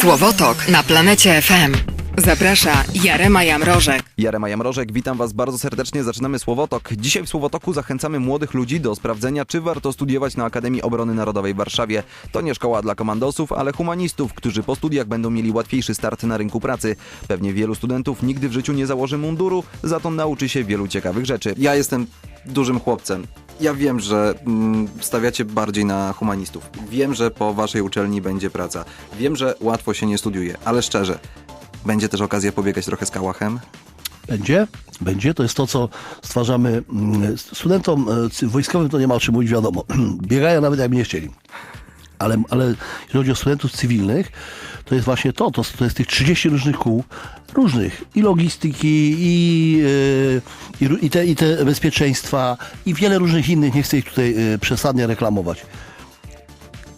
Słowotok na planecie FM. Zaprasza Jarema Jamrożek. Jarema Jamrożek, witam Was bardzo serdecznie. Zaczynamy Słowotok. Dzisiaj w Słowotoku zachęcamy młodych ludzi do sprawdzenia, czy warto studiować na Akademii Obrony Narodowej w Warszawie. To nie szkoła dla komandosów, ale humanistów, którzy po studiach będą mieli łatwiejszy start na rynku pracy. Pewnie wielu studentów nigdy w życiu nie założy munduru, za to nauczy się wielu ciekawych rzeczy. Ja jestem dużym chłopcem. Ja wiem, że mm, stawiacie bardziej na humanistów. Wiem, że po waszej uczelni będzie praca. Wiem, że łatwo się nie studiuje, ale szczerze, będzie też okazja pobiegać trochę z kałachem? Będzie, będzie. To jest to, co stwarzamy mm, studentom e, wojskowym, to nie ma o czym mówić, wiadomo. Biegają nawet jakby nie chcieli. Ale, ale jeśli chodzi o studentów cywilnych, to jest właśnie to, to, to jest tych 30 różnych kół, różnych, i logistyki, i, e, i, i, te, i te bezpieczeństwa, i wiele różnych innych, nie chcę ich tutaj e, przesadnie reklamować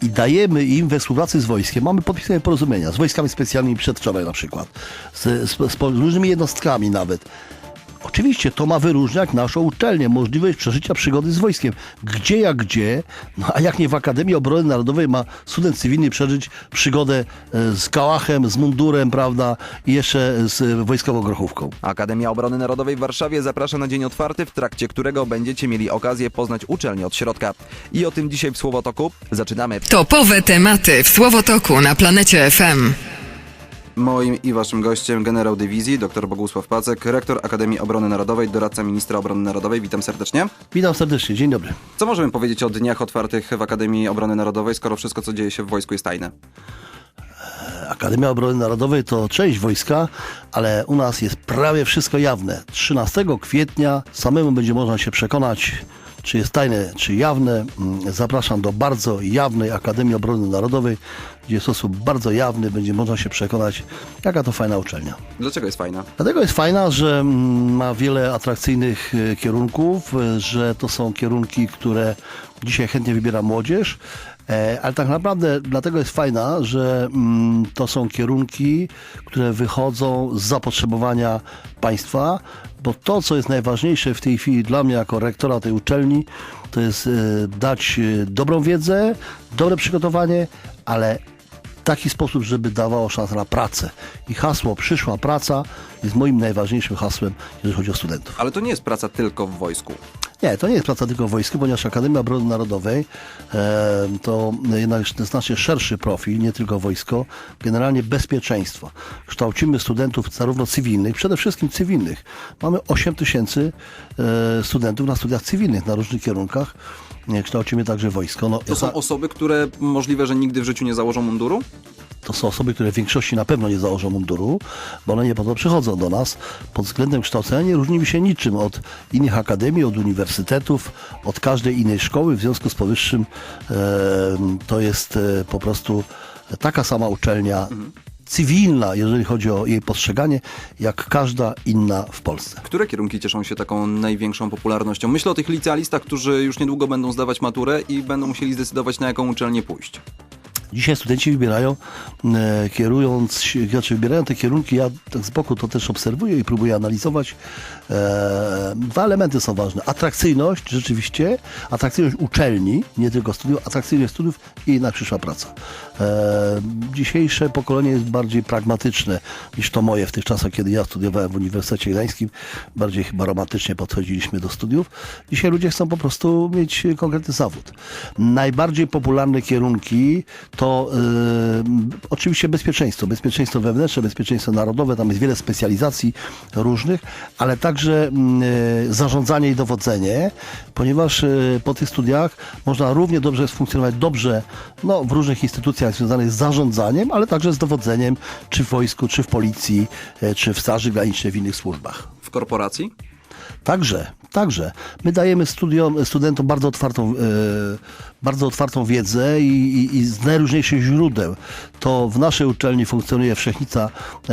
i dajemy im we współpracy z wojskiem, mamy podpisane porozumienia z wojskami specjalnymi przedwczoraj na przykład, z, z, z różnymi jednostkami nawet. Oczywiście to ma wyróżniać naszą uczelnię, możliwość przeżycia przygody z wojskiem. Gdzie jak gdzie, no a jak nie w Akademii Obrony Narodowej ma student cywilny przeżyć przygodę e, z kałachem, z mundurem, prawda, i jeszcze z e, wojskową grochówką. Akademia Obrony Narodowej w Warszawie zaprasza na dzień otwarty, w trakcie którego będziecie mieli okazję poznać uczelnię od środka. I o tym dzisiaj w Słowotoku. Zaczynamy. Topowe tematy w Słowotoku na planecie FM. Moim i waszym gościem generał dywizji, dr Bogusław Pacek, rektor Akademii Obrony Narodowej, doradca ministra obrony narodowej. Witam serdecznie. Witam serdecznie, dzień dobry. Co możemy powiedzieć o dniach otwartych w Akademii Obrony Narodowej, skoro wszystko, co dzieje się w wojsku jest tajne? Akademia Obrony Narodowej to część wojska, ale u nas jest prawie wszystko jawne. 13 kwietnia samemu będzie można się przekonać, czy jest tajne, czy jawne. Mm, Zapraszam do bardzo jawnej Akademii Obrony Narodowej, gdzie w sposób bardzo jawny będzie można się przekonać, jaka to fajna uczelnia. Dlaczego jest fajna? Dlatego jest fajna, że mm, ma wiele atrakcyjnych e, kierunków, e, że to są kierunki, które dzisiaj chętnie wybiera młodzież, ale tak naprawdę dlatego jest fajna, że mm, to są kierunki, które wychodzą z zapotrzebowania państwa, bo to, co jest najważniejsze w tej chwili dla mnie jako rektora tej uczelni, to jest e, dać e, dobrą wiedzę, dobre przygotowanie, ale taki sposób, żeby dawało szansę na pracę. I hasło przyszła praca jest moim najważniejszym hasłem, jeżeli chodzi o studentów. Ale to nie jest praca tylko w wojsku. Nie, to nie jest praca tylko w wojsku, ponieważ Akademia Obrony Narodowej e, to jednak znacznie szerszy profil, nie tylko wojsko, generalnie bezpieczeństwo. Kształcimy studentów zarówno cywilnych, przede wszystkim cywilnych. Mamy 8 tysięcy e, studentów na studiach cywilnych na różnych kierunkach. E, Kształcimy także wojsko. No, To są osoby, które możliwe, że nigdy w życiu nie założą munduru? to są osoby, które w większości na pewno nie założą munduru, bo one nie po to przychodzą do nas. Pod względem kształcenia nie różnimy się niczym od innych akademii, od uniwersytetów, od każdej innej szkoły. W związku z powyższym e, to jest e, po prostu taka sama uczelnia cywilna, jeżeli chodzi o jej postrzeganie, jak każda inna w Polsce. Które kierunki cieszą się taką największą popularnością? Myślę o tych licealistach, którzy już niedługo będą zdawać maturę i będą musieli zdecydować, na jaką uczelnię pójść. Dzisiaj studenci wybierają, e, kierując znaczy wybierają te kierunki, ja tak z boku to też obserwuję i próbuję analizować. E, dwa elementy są ważne. Atrakcyjność rzeczywiście, atrakcyjność uczelni, nie tylko studiów, atrakcyjność studiów i jednak przyszła praca. E, dzisiejsze pokolenie jest bardziej pragmatyczne niż to moje w tych czasach, kiedy ja studiowałem w Uniwersytecie Gdańskim. Bardziej chyba romantycznie podchodziliśmy do studiów. Dzisiaj ludzie chcą po prostu mieć konkretny zawód. Najbardziej popularne kierunki to y, oczywiście bezpieczeństwo, bezpieczeństwo wewnętrzne, bezpieczeństwo narodowe, tam jest wiele specjalizacji różnych, ale także y, zarządzanie i dowodzenie, ponieważ y, po tych studiach można równie dobrze funkcjonować dobrze no, w różnych instytucjach związanych z zarządzaniem, ale także z dowodzeniem, czy w wojsku, czy w policji, y, czy w Straży Granicznej, w innych służbach. W korporacji? Także, także. My dajemy studiom, studentom bardzo otwartą, e, bardzo otwartą wiedzę i, i, i z najróżniejszych źródeł. To w naszej uczelni funkcjonuje Wszechnica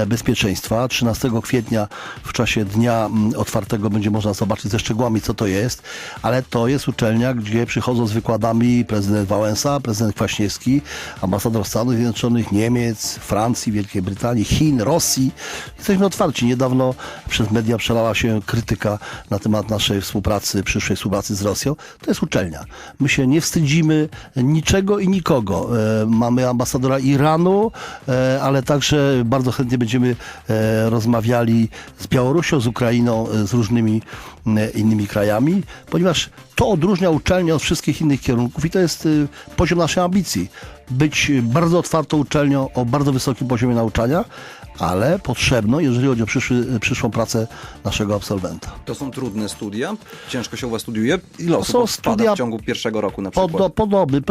Bezpieczeństwa. 13 kwietnia w czasie dnia mm, otwartego będzie można zobaczyć ze szczegółami, co to jest, ale to jest uczelnia, gdzie przychodzą z wykładami prezydent Wałęsa, prezydent Kwaśniewski, ambasador Stanów Zjednoczonych, Niemiec, Francji, Wielkiej Brytanii, Chin, Rosji. Jesteśmy otwarci. Niedawno przez media przelała się krytyka na temat naszej współpracy, przyszłej współpracy z Rosją. To jest uczelnia. My się nie wstydzimy niczego i nikogo. E, Mamy ambasadora Iranu, e, ale także bardzo chętnie będziemy e, rozmawiali z Białorusią, z Ukrainą, z różnymi innymi krajami, ponieważ to odróżnia uczelnię od wszystkich innych kierunków i to jest poziom naszej ambicji. Być bardzo otwartą uczelnią o bardzo wysokim poziomie nauczania, ale potrzebną, jeżeli chodzi o przyszły, przyszłą pracę naszego absolwenta. To są trudne studia? Ciężko się u was studiuje? Ile osób są studia w ciągu pierwszego roku na przykład? Podo, podobny.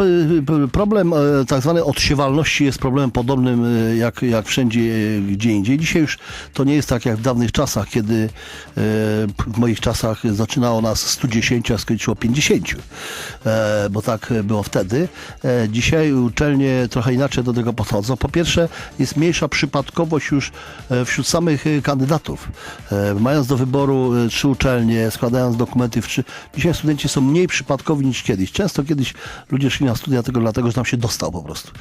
Problem e, tak zwanej odsiewalności jest problemem podobnym e, jak, jak wszędzie e, gdzie indziej. Dzisiaj już to nie jest tak jak w dawnych czasach, kiedy w moich czasach zaczynało nas 110, a skończyło 50, e, bo tak było wtedy. Dzisiaj uczelnie trochę inaczej do tego podchodzą. Po pierwsze jest mniejsza przypadkowość już e, wśród samych e, kandydatów. E, Mając do wyboru trzy uczelnie, składając dokumenty w trzy, dzisiaj studenci są mniej przypadkowi niż kiedyś. Często kiedyś ludzie szli na studia tylko dlatego, że tam się dostał po prostu.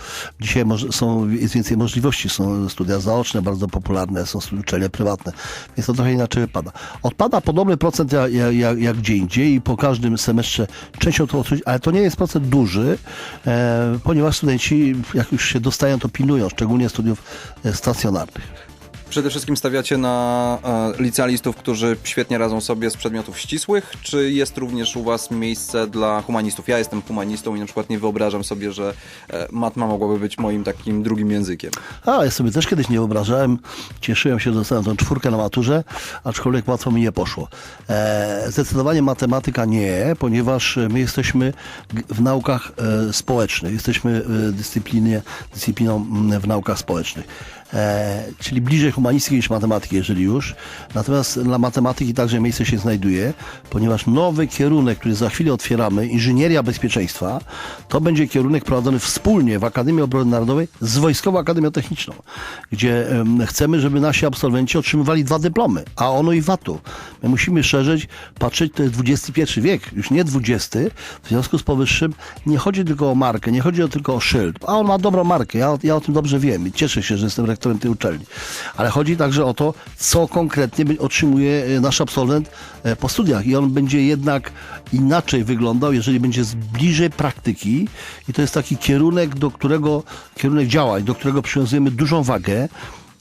Dzisiaj są, jest więcej możliwości. Są studia zaoczne, bardzo popularne, są uczelnie prywatne, więc to trochę inaczej wypada. Odpada podobny procent jak, jak, jak gdzie indziej i po każdym semestrze częścią to odchodzić, ale to nie jest procent duży, ponieważ studenci, jak już się dostają, to pilnują, szczególnie studiów stacjonarnych. Przede wszystkim stawiacie na e, licealistów, którzy świetnie radzą sobie z przedmiotów ścisłych, czy jest również u was miejsce dla humanistów? Ja jestem humanistą i na przykład nie wyobrażam sobie, że e, matma mogłaby być moim takim drugim językiem. A, ja sobie też kiedyś nie wyobrażałem. Cieszyłem się, że dostałem tą czwórkę na maturze, aczkolwiek łatwo mi nie poszło. E, zdecydowanie matematyka nie, ponieważ my jesteśmy w naukach e, społecznych. Jesteśmy e, dyscyplinie, dyscypliną w naukach społecznych. E, czyli bliżej humanistyki niż matematyki, jeżeli już. Natomiast dla matematyki także miejsce się znajduje, ponieważ nowy kierunek, który za chwilę otwieramy, inżynieria bezpieczeństwa, to będzie kierunek prowadzony wspólnie w Akademii Obrony Narodowej z Wojskową Akademią Techniczną, gdzie em, chcemy, żeby nasi absolwenci otrzymywali dwa dyplomy, a ono i VAT-u. My musimy szerzej patrzeć, to jest XXI wiek, już nie XX. W związku z powyższym nie chodzi tylko o markę, nie chodzi tylko o szyld, a on ma dobrą markę, ja, ja o tym dobrze wiem i cieszę się, że jestem rektorem tej uczelni. Ale chodzi także o to, co konkretnie otrzymuje e, nasz absolwent e, po studiach. I on będzie jednak inaczej wyglądał, jeżeli będzie bliżej praktyki. I to jest taki kierunek, do którego, kierunek działań, do którego przywiązujemy dużą wagę,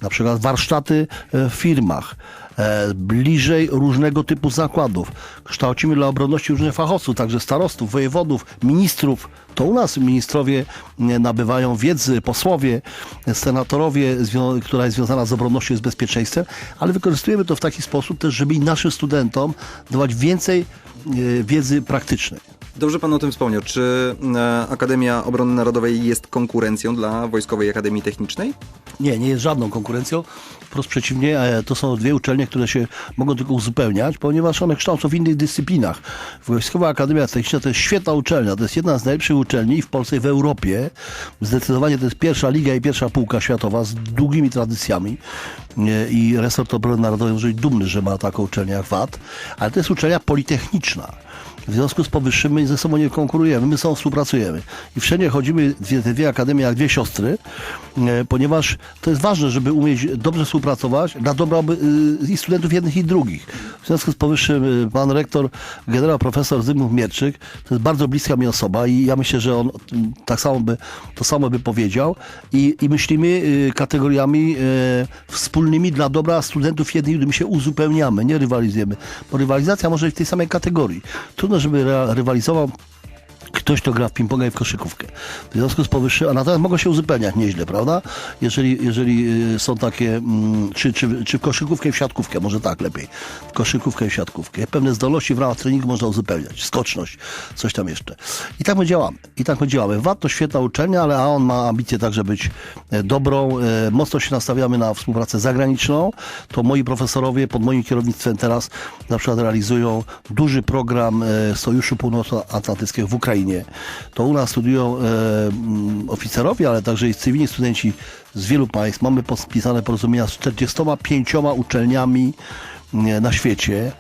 na przykład warsztaty e, w firmach, e, bliżej różnego typu zakładów. Kształcimy dla obronności różnych fachowców, także starostów, wojewodów, ministrów. To u nas ministrowie e, nabywają wiedzy, posłowie, senatorowie, która jest związana z obronnością i z bezpieczeństwem, ale wykorzystujemy to w taki sposób też, żeby naszym studentom dawać więcej wiedzy praktycznej. Dobrze pan o tym wspomniał. Czy e, Akademia Obrony Narodowej jest konkurencją dla Wojskowej Akademii Technicznej? Nie, nie jest żadną konkurencją. Wprost przeciwnie, e, to są dwie uczelnie, które się mogą tylko uzupełniać, ponieważ one kształcą w innych dyscyplinach. Wojskowa Akademia Techniczna to jest świetna uczelnia, to jest jedna z najlepszych uczelni w Polsce i w Europie. Zdecydowanie to jest pierwsza liga i pierwsza półka światowa z długimi tradycjami i resort obrony narodowej może być dumny, że ma taką uczelnię jak VAT, ale to jest uczelnia politechniczna. W związku z powyższym my ze sobą nie konkurujemy, my ze sobą współpracujemy. I wszędzie chodzimy, dwie, te dwie akademie, jak dwie siostry, e, ponieważ to jest ważne, żeby umieć dobrze współpracować dla dobra y, i studentów jednych i drugich. W związku z powyższym y, pan rektor, generał profesor Zygmunt Mierczyk, to jest bardzo bliska mi osoba i ja myślę, że on tak samo by, to samo by powiedział i, i myślimy y, kategoriami wspólnymi dla dobra studentów jednych i drugich. My się uzupełniamy, nie rywalizujemy, bo rywalizacja może być w tej samej kategorii. Trudno, żeby rea- rywalizował ktoś, kto gra w ping-ponga i w koszykówkę. W związku z powyższym, a natomiast mogą się uzupełniać nieźle, prawda? Jeżeli, jeżeli y, są takie, mm, czy, czy, czy w koszykówkę i w siatkówkę, może tak lepiej. W koszykówkę i w siatkówkę. Pewne zdolności w ramach treningu można uzupełniać. Skoczność, coś tam jeszcze. I tak my działamy. I tak my działamy. VAT to świetna uczelnia, ale a on ma ambicje także być e, dobrą. E, Mocno się nastawiamy na współpracę zagraniczną. To moi profesorowie pod moim kierownictwem teraz na przykład realizują duży program e, Sojuszu Północnoatlantyckiego w Ukrainie. To u nas studiują e, mm, oficerowie, ale także i cywilni studenci z wielu państw. Mamy podpisane porozumienia z 45 uczelniami e, na świecie.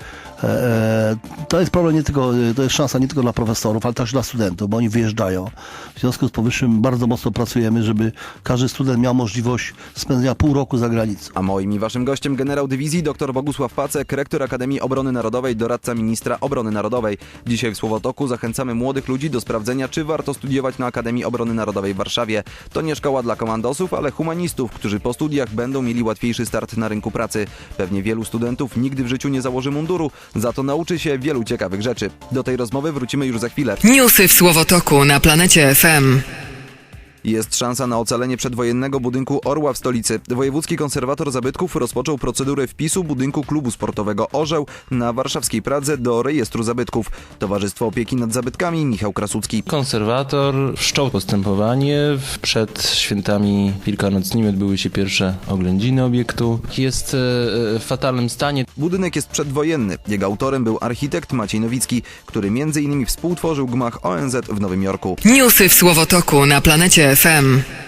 E, e, to jest problem nie tylko, to jest szansa nie tylko dla profesorów, ale też dla studentów, bo oni wyjeżdżają. W związku z powyższym bardzo mocno pracujemy, żeby każdy student miał możliwość spędzenia pół roku za granicą. A moim i waszym gościem generał dywizji dr Bogusław Pacek, rektor Akademii Obrony Narodowej, doradca ministra obrony narodowej. Dzisiaj w Słowotoku zachęcamy młodych ludzi do sprawdzenia, czy warto studiować na Akademii Obrony Narodowej w Warszawie. To nie szkoła dla komandosów, ale humanistów, którzy po studiach będą mieli łatwiejszy start na rynku pracy. Pewnie wielu studentów nigdy w życiu nie założy munduru, za to nauczy się wielu ciekawych rzeczy. Do tej rozmowy wrócimy już za chwilę. Newsy w Słowotoku na planecie FM. Jest szansa na ocalenie przedwojennego budynku Orła w stolicy. Wojewódzki konserwator zabytków rozpoczął procedurę wpisu budynku klubu sportowego Orzeł na warszawskiej Pradze do rejestru zabytków. Towarzystwo Opieki nad Zabytkami Michał Krasucki. Konserwator wszczął postępowanie. Przed świętami wielkanocnymi odbyły się pierwsze oględziny obiektu. Jest e, w fatalnym stanie. Budynek jest przedwojenny. Jego autorem był architekt Maciej Nowicki, który m.in. współtworzył gmach ONZ w Nowym Jorku. Newsy w Słowotoku na planecie FM.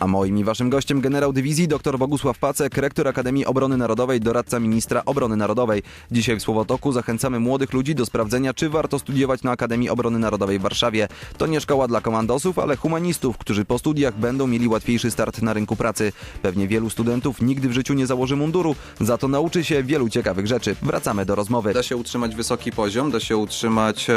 A moim i waszym gościem generał dywizji dr Bogusław Pacek, rektor Akademii Obrony Narodowej, doradca ministra obrony narodowej. Dzisiaj w Słowotoku zachęcamy młodych ludzi do sprawdzenia, czy warto studiować na Akademii Obrony Narodowej w Warszawie. To nie szkoła dla komandosów, ale humanistów, którzy po studiach będą mieli łatwiejszy start na rynku pracy. Pewnie wielu studentów nigdy w życiu nie założy munduru, za to nauczy się wielu ciekawych rzeczy. Wracamy do rozmowy. Da się utrzymać wysoki poziom, da się utrzymać e,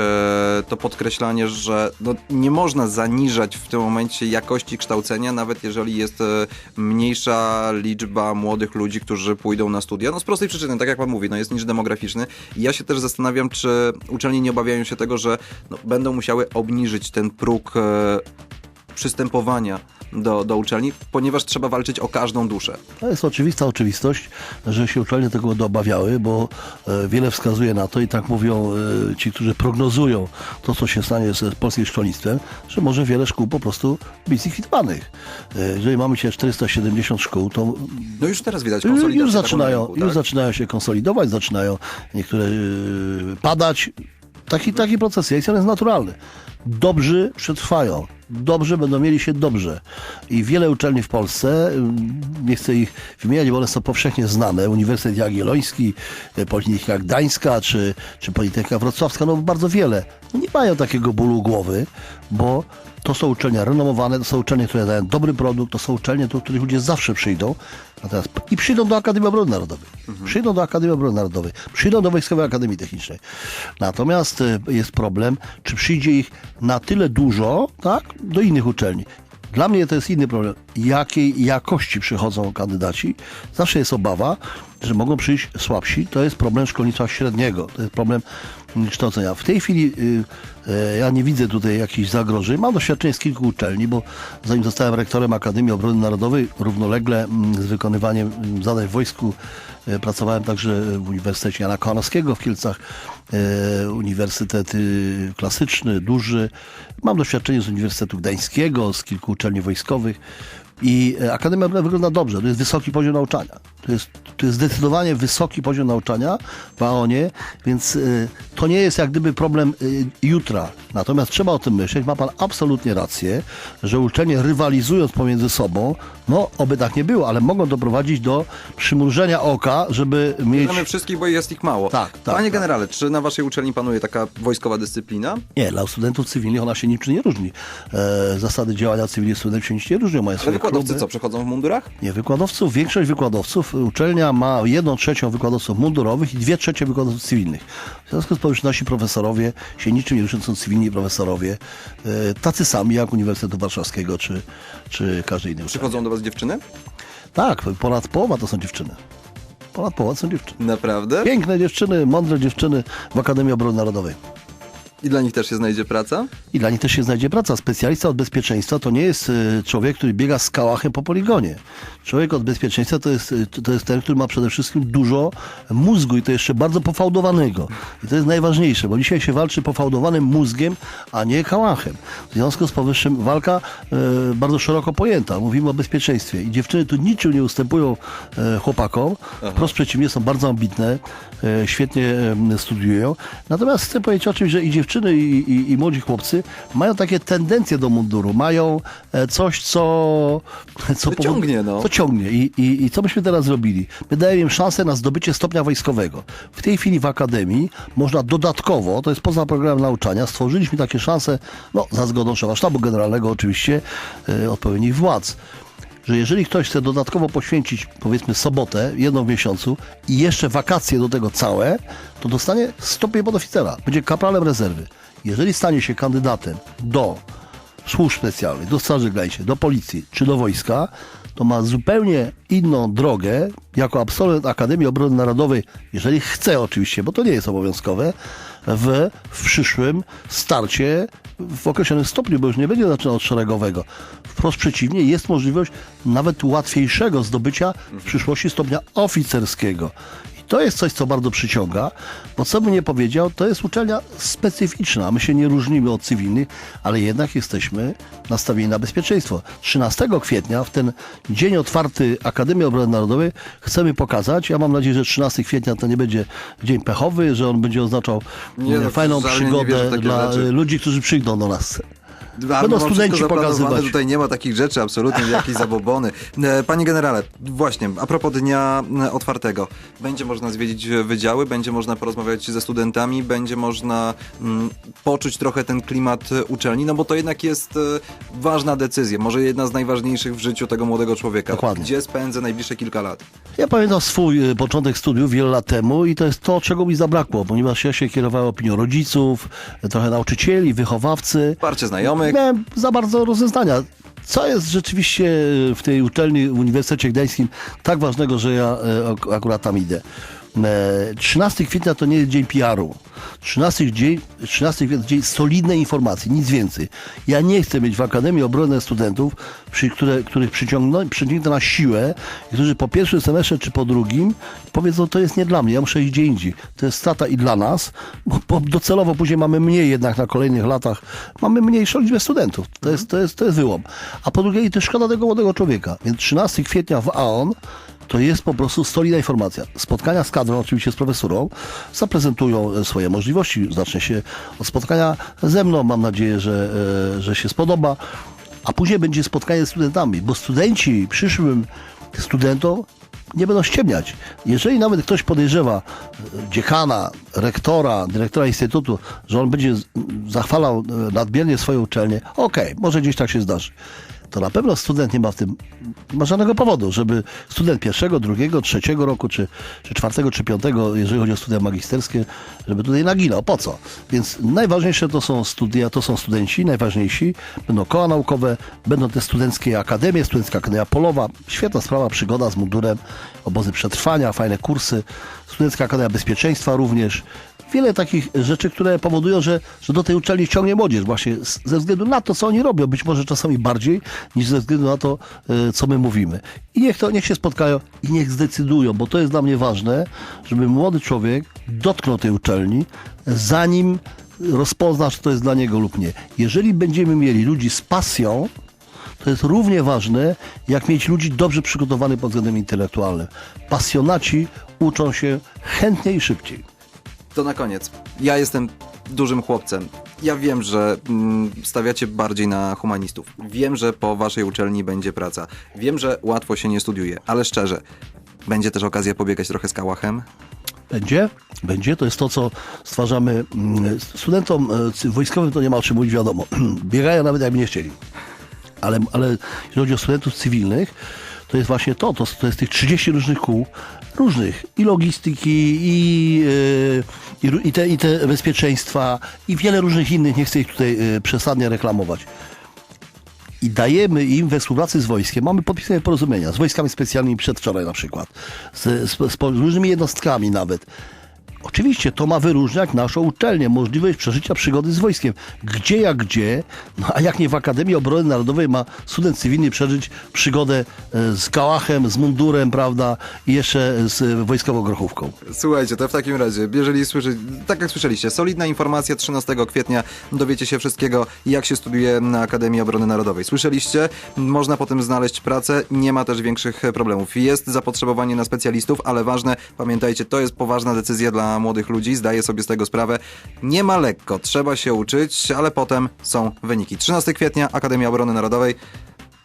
to podkreślanie, że no, nie można zaniżać w tym momencie jakości kształcenia, nawet jeżeli jest e, mniejsza liczba młodych ludzi, którzy pójdą na studia. No z prostej przyczyny, tak jak pan mówi, no jest niż demograficzny. I ja się też zastanawiam, czy uczelnie nie obawiają się tego, że no, będą musiały obniżyć ten próg e, przystępowania do, do uczelni, ponieważ trzeba walczyć o każdą duszę. To jest oczywista oczywistość, że się uczelnie tego obawiały, bo e, wiele wskazuje na to i tak mówią e, ci, którzy prognozują to, co się stanie z polskim szkolnictwem, że może wiele szkół po prostu być zlikwidowanych. E, jeżeli mamy się 470 szkół, to No już teraz widać już, konsolidację już, zaczynają, rynku, już tak? zaczynają się konsolidować, zaczynają niektóre padać. Taki, taki proces jest, on jest naturalny. Dobrzy przetrwają, dobrze będą mieli się dobrze. I wiele uczelni w Polsce, yy, nie chcę ich wymieniać, bo one są powszechnie znane, Uniwersytet Jagielloński, yy, Politechnika Gdańska, czy, czy Politechnika Wrocławska, no bardzo wiele, nie mają takiego bólu głowy, bo to są uczelnie renomowane, to są uczelnie, które dają dobry produkt, to są uczelnie, do których ludzie zawsze przyjdą. Natomiast I przyjdą do Akademii Obrony Narodowej. Przyjdą do Akademii Obrony Narodowej. Przyjdą do Wojskowej Akademii Technicznej. Natomiast e, jest problem, czy przyjdzie ich na tyle dużo, tak, do innych uczelni. Dla mnie to jest inny problem. Jakiej jakości przychodzą kandydaci? Zawsze jest obawa, że mogą przyjść słabsi. To jest problem szkolnictwa średniego. To jest problem kształcenia. W tej chwili y, y, ja nie widzę tutaj jakichś zagrożeń. Mam doświadczenie z kilku uczelni, bo zanim zostałem rektorem Akademii Obrony Narodowej, równolegle mm, z wykonywaniem mm, zadań w wojsku y, pracowałem także w Uniwersytecie Jana Kochanowskiego w Kielcach. y, Uniwersytet y, klasyczny, duży. Mam doświadczenie z Uniwersytetu Gdańskiego, z kilku uczelni wojskowych. I e, Akademia wygląda dobrze. To jest wysoki poziom nauczania. To jest, to jest zdecydowanie wysoki poziom nauczania w AONie, więc y, to nie jest jak gdyby problem y, jutra. Natomiast trzeba o tym myśleć. Ma pan absolutnie rację, że uczelnie rywalizując pomiędzy sobą, no oby tak nie było, ale mogą doprowadzić do przymrużenia oka, żeby mieć... Mamy wszystkich, bo jest ich mało. Tak, tak, Panie tak. generale, czy na waszej uczelni panuje taka wojskowa dyscyplina? Nie, dla studentów cywilnych ona się niczym nie różni. E, zasady działania cywilnych studentów się niczym nie różnią. Mają Ale wykładowcy kluby. co, przychodzą w mundurach? Nie, wykładowców, większość wykładowców, uczelnia ma jedną trzecią wykładowców mundurowych i dwie trzecie wykładowców cywilnych. W związku z powyższym nasi profesorowie się niczym nie różnią, są cywilni profesorowie, e, tacy sami jak Uniwersytetu Warszawskiego czy, czy każdej innej uczelni. Przychodzą do was dziewczyny? Tak, ponad połowa to są dziewczyny. Ponad połowa to są dziewczyny. Naprawdę? Piękne dziewczyny, mądre dziewczyny w Akademii Obrony Narodowej. I dla nich też się znajdzie praca? I dla nich też się znajdzie praca. Specjalista od bezpieczeństwa to nie jest e, człowiek, który biega z kałachem po poligonie. Człowiek od bezpieczeństwa to jest, e, to jest ten, który ma przede wszystkim dużo mózgu i to jeszcze bardzo pofałdowanego. I to jest najważniejsze, bo dzisiaj się walczy pofałdowanym mózgiem, a nie kałachem. W związku z powyższym walka e, bardzo szeroko pojęta. Mówimy o bezpieczeństwie. I dziewczyny tu niczym nie ustępują e, chłopakom. Wprost przeciwnie, są bardzo ambitne, świetnie e, studiują. Natomiast chcę powiedzieć o czymś, że i dziewczyny i, i, i młodzi chłopcy mają takie tendencje do munduru, mają e, coś, co... co ciągnie, no. Co ciągnie. I, i, I co myśmy teraz zrobili? My dajemy im szansę na zdobycie stopnia wojskowego. W tej chwili w Akademii można dodatkowo, to jest poza programem nauczania, stworzyliśmy takie szanse, no za zgodą szefa sztabu generalnego oczywiście, e, odpowiednich władz, że jeżeli ktoś chce dodatkowo poświęcić, powiedzmy, sobotę, jedną w miesiącu i jeszcze wakacje do tego całe, to dostanie stopień podoficera. Będzie kapralem rezerwy. Jeżeli stanie się kandydatem do służb specjalnych, do Straży Granicznej, do policji czy do wojska, to ma zupełnie inną drogę jako absolwent Akademii Obrony Narodowej, jeżeli chce oczywiście, bo to nie jest obowiązkowe, w, w przyszłym starcie w określonym stopniu, bo już nie będzie zaczynał od szeregowego. Wprost przeciwnie, jest możliwość nawet łatwiejszego zdobycia w przyszłości stopnia oficerskiego. To jest coś, co bardzo przyciąga, bo co bym nie powiedział, to jest uczelnia specyficzna. My się nie różnimy od cywilnych, ale jednak jesteśmy nastawieni na bezpieczeństwo. 13 kwietnia, w ten dzień otwarty Akademii Obrony Narodowej, chcemy pokazać, ja mam nadzieję, że 13 kwietnia to nie będzie dzień pechowy, że on będzie oznaczał Nie, no, fajną wierzę w przygodę dla rzeczy. ludzi, którzy przyjdą do nas. Będą mam studenci wszystko zaplanowane, pokazywać. Tutaj nie ma takich rzeczy, absolutnie jakieś zabobony. E, Panie generale, właśnie, a propos dnia e, otwartego. Będzie można zwiedzić wydziały, będzie można porozmawiać ze studentami, będzie można mm, poczuć trochę ten klimat e, uczelni, no bo to jednak jest ważna decyzja, może jedna z najważniejszych w życiu tego młodego człowieka. Dokładnie. Gdzie spędzę najbliższe kilka lat? Ja pamiętam swój początek studiów wiele lat temu i to jest to, czego mi zabrakło, ponieważ ja się kierowałem opinią rodziców, trochę nauczycieli, wychowawcy. Parcie znajomych. Miałem za bardzo rozeznania. Co jest rzeczywiście w tej uczelni, w Uniwersytecie Gdańskim tak ważnego, że ja e, ak- akurat tam idę? E, 13 kwietnia to nie jest dzień PR-u. 13, dzień, 13 kwietnia dzień solidnej informacji, nic więcej. Ja nie chcę mieć w Akademii Obrony Studentów, przy, które, których przyciągną na siłę, którzy po pierwszym semestrze czy po drugim powiedzą, to jest nie dla mnie, ja muszę iść gdzie indziej. To jest strata i dla nas, bo, bo docelowo później mamy mniej jednak na kolejnych latach, mamy mniejszą liczbę studentów. To jest, to jest, to jest wyłom. A po drugie, i szkoda tego młodego człowieka. Więc 13 kwietnia w AON to jest po prostu solidna informacja. Spotkania z kadrą, oczywiście z profesurą, zaprezentują e, swoje możliwości. Zacznie się od spotkania ze mną. Mam nadzieję, że, e, że się spodoba. A później będzie spotkanie z studentami, bo studenci przyszłym studentom nie będą ściemniać. Jeżeli nawet ktoś podejrzewa e, dziekana, rektora, dyrektora instytutu, że on będzie zachwalał nadmiernie swoją uczelnię, okej, może gdzieś tak się zdarzy. To na pewno student nie ma w tym ma żadnego powodu, żeby student pierwszego, drugiego, trzeciego roku, czy, czy czwartego, czy piątego, jeżeli chodzi o studia magisterskie, żeby tutaj naginał. Po co? Więc najważniejsze to są studia, to są studenci, najważniejsi. Będą koła naukowe, będą te studenckie akademie, studencka akademia polowa. Świetna sprawa, przygoda z mundurem, obozy przetrwania, fajne kursy. Studencka akademia bezpieczeństwa również. Wiele takich rzeczy, które powodują, że, że do tej uczelni ciągnie młodzież właśnie ze względu na to, co oni robią, być może czasami bardziej niż ze względu na to, e, co my mówimy. I niech to, niech się spotkają i niech zdecydują, bo to jest dla mnie ważne, żeby młody człowiek dotknął tej uczelni, zanim rozpozna, czy to jest dla niego lub nie. Jeżeli będziemy mieli ludzi z pasją, to jest równie ważne, jak mieć ludzi dobrze przygotowanych pod względem intelektualnym. Pasjonaci uczą się chętniej i szybciej. To na koniec. Ja jestem dużym chłopcem. Ja wiem, że mm, stawiacie bardziej na humanistów. Wiem, że po waszej uczelni będzie praca. Wiem, że łatwo się nie studiuje, ale szczerze, będzie też okazja pobiegać trochę z kałachem? Będzie? Będzie. To jest to, co stwarzamy mm, studentom e, wojskowym, to nie ma o czym mówić, wiadomo. Biegają nawet jakby nie chcieli. Ale, ale jeśli chodzi o studentów cywilnych, to jest właśnie to, to, to jest tych 30 różnych kół, różnych, i logistyki, i, e, i, i, te, i te bezpieczeństwa, i wiele różnych innych, nie chcę ich tutaj e, przesadnie reklamować i dajemy im we współpracy z wojskiem, mamy podpisane porozumienia z wojskami specjalnymi przedwczoraj na przykład, z, z, z różnymi jednostkami nawet. Oczywiście to ma wyróżniać naszą uczelnię, możliwość przeżycia przygody z wojskiem. Gdzie jak gdzie, no a jak nie w Akademii Obrony Narodowej ma student cywilny przeżyć przygodę e, z kałachem, z mundurem, prawda, i jeszcze z e, wojskową grochówką. Słuchajcie, to w takim razie, jeżeli słyszy, tak jak słyszeliście, solidna informacja 13 kwietnia, dowiecie się wszystkiego, jak się studiuje na Akademii Obrony Narodowej. Słyszeliście? Można potem znaleźć pracę, nie ma też większych problemów. Jest zapotrzebowanie na specjalistów, ale ważne, pamiętajcie, to jest poważna decyzja dla młodych ludzi, zdaję sobie z tego sprawę. Nie ma lekko, trzeba się uczyć, ale potem są wyniki. 13 kwietnia, Akademia Obrony Narodowej.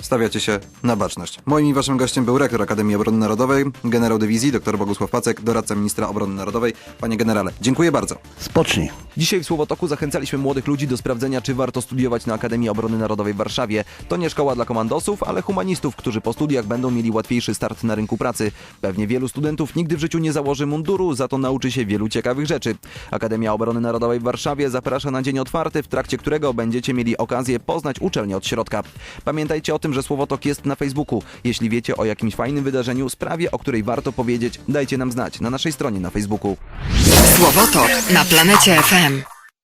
Stawiacie się na baczność. Moim i waszym gościem był rektor Akademii Obrony Narodowej, generał dywizji, dr Bogusław Pacek, doradca ministra obrony narodowej. Panie generale, dziękuję bardzo. Spocznij. Dzisiaj w Słowotoku zachęcaliśmy młodych ludzi do sprawdzenia, czy warto studiować na Akademii Obrony Narodowej w Warszawie. To nie szkoła dla komandosów, ale humanistów, którzy po studiach będą mieli łatwiejszy start na rynku pracy. Pewnie wielu studentów nigdy w życiu nie założy munduru, za to nauczy się wielu ciekawych rzeczy. Akademia Obrony Narodowej w Warszawie zaprasza na dzień otwarty, w trakcie którego będziecie mieli okazję poznać uczelnię od środka. Pamiętajcie o tym, że Słowotok jest na Facebooku. Jeśli wiecie o jakimś fajnym wydarzeniu, sprawie, o której warto powiedzieć, dajcie nam znać na naszej stronie na Facebooku. Słowotok na planecie FM.